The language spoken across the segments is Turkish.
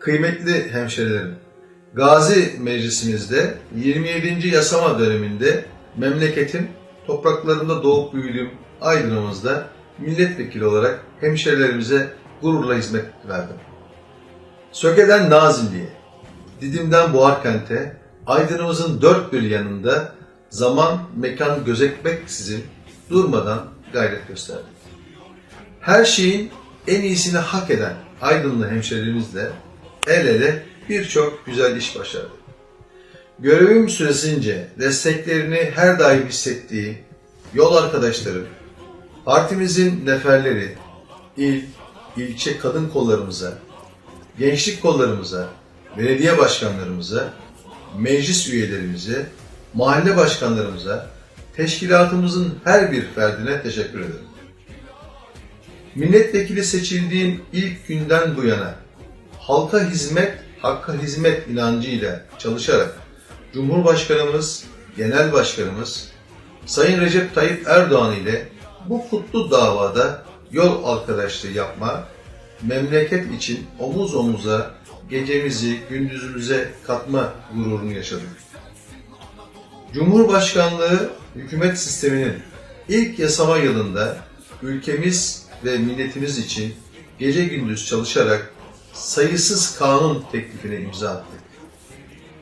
Kıymetli hemşerilerim, Gazi Meclisimizde 27. yasama döneminde memleketim, topraklarında doğup büyüdüğüm Aydın'ımızda milletvekili olarak hemşerilerimize gururla hizmet verdim. Söke'den Nazilli'ye, Didim'den Boğarkent'e, Aydın'ımızın dört bir yanında zaman, mekan gözetmeksizin durmadan gayret gösterdik. Her şeyin en iyisini hak eden Aydınlı hemşerilerimizle el ele birçok güzel iş başardık. Görevim süresince desteklerini her daim hissettiği yol arkadaşlarım, partimizin neferleri, il, ilçe kadın kollarımıza, gençlik kollarımıza, belediye başkanlarımıza, meclis üyelerimize, mahalle başkanlarımıza, teşkilatımızın her bir ferdine teşekkür ederim. Milletvekili seçildiğim ilk günden bu yana halka hizmet, hakka hizmet inancıyla çalışarak Cumhurbaşkanımız, Genel Başkanımız Sayın Recep Tayyip Erdoğan ile bu kutlu davada yol arkadaşlığı yapma, memleket için omuz omuza gecemizi gündüzümüze katma gururunu yaşadık. Cumhurbaşkanlığı hükümet sisteminin ilk yasama yılında ülkemiz ve milletimiz için gece gündüz çalışarak sayısız kanun teklifine imza attık.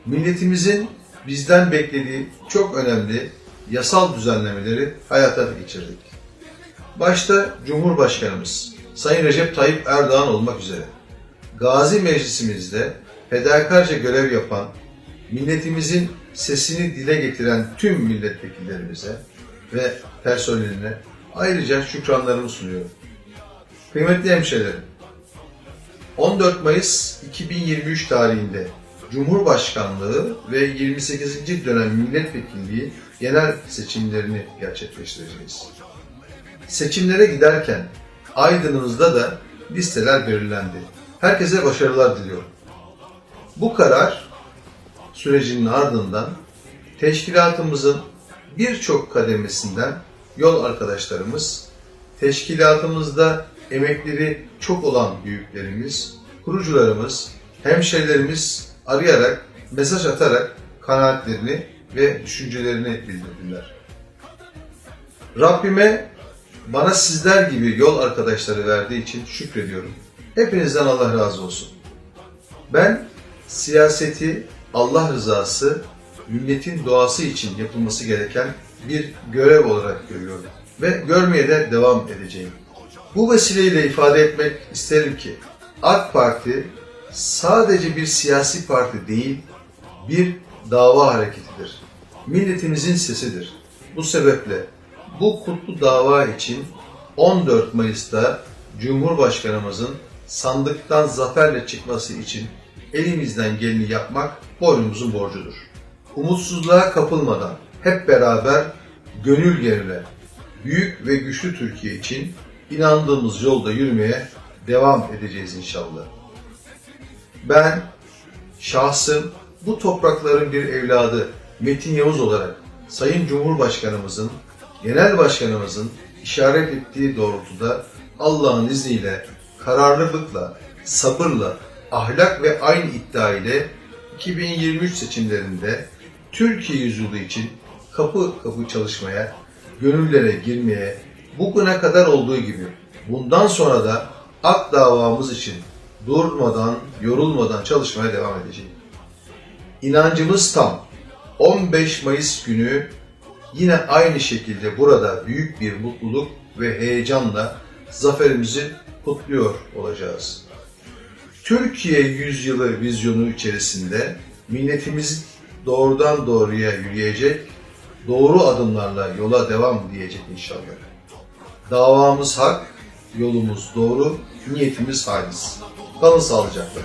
Milletimizin bizden beklediği çok önemli yasal düzenlemeleri hayata geçirdik. Başta Cumhurbaşkanımız Sayın Recep Tayyip Erdoğan olmak üzere Gazi Meclisimizde fedakarca görev yapan, milletimizin sesini dile getiren tüm milletvekillerimize ve personeline ayrıca şükranlarımı sunuyorum. Kıymetli hemşehrilerim, 14 Mayıs 2023 tarihinde Cumhurbaşkanlığı ve 28. dönem milletvekilliği genel seçimlerini gerçekleştireceğiz. Seçimlere giderken Aydın'ımızda da listeler belirlendi. Herkese başarılar diliyorum. Bu karar sürecinin ardından teşkilatımızın birçok kademesinden yol arkadaşlarımız, teşkilatımızda emekleri çok olan büyüklerimiz, kurucularımız, hemşerilerimiz arayarak, mesaj atarak kanaatlerini ve düşüncelerini bildirdiler. Rabbime bana sizler gibi yol arkadaşları verdiği için şükrediyorum. Hepinizden Allah razı olsun. Ben siyaseti Allah rızası, milletin doğası için yapılması gereken bir görev olarak görüyorum ve görmeye de devam edeceğim. Bu vesileyle ifade etmek isterim ki AK Parti sadece bir siyasi parti değil, bir dava hareketidir. Milletimizin sesidir. Bu sebeple bu kutlu dava için 14 Mayıs'ta Cumhurbaşkanımızın sandıktan zaferle çıkması için elimizden geleni yapmak boynumuzun borcudur. Umutsuzluğa kapılmadan hep beraber gönül yerine büyük ve güçlü Türkiye için inandığımız yolda yürümeye devam edeceğiz inşallah. Ben şahsım bu toprakların bir evladı Metin Yavuz olarak Sayın Cumhurbaşkanımızın, Genel Başkanımızın işaret ettiği doğrultuda Allah'ın izniyle, kararlılıkla, sabırla, ahlak ve aynı iddia ile 2023 seçimlerinde Türkiye yüzyılı için kapı kapı çalışmaya, gönüllere girmeye, bugüne kadar olduğu gibi bundan sonra da ak davamız için durmadan, yorulmadan çalışmaya devam edeceğim. İnancımız tam. 15 Mayıs günü yine aynı şekilde burada büyük bir mutluluk ve heyecanla zaferimizi kutluyor olacağız. Türkiye yüzyılı vizyonu içerisinde milletimiz doğrudan doğruya yürüyecek, doğru adımlarla yola devam diyecek inşallah. Davamız hak, yolumuz doğru, niyetimiz halis. Kalın sağlıcakla.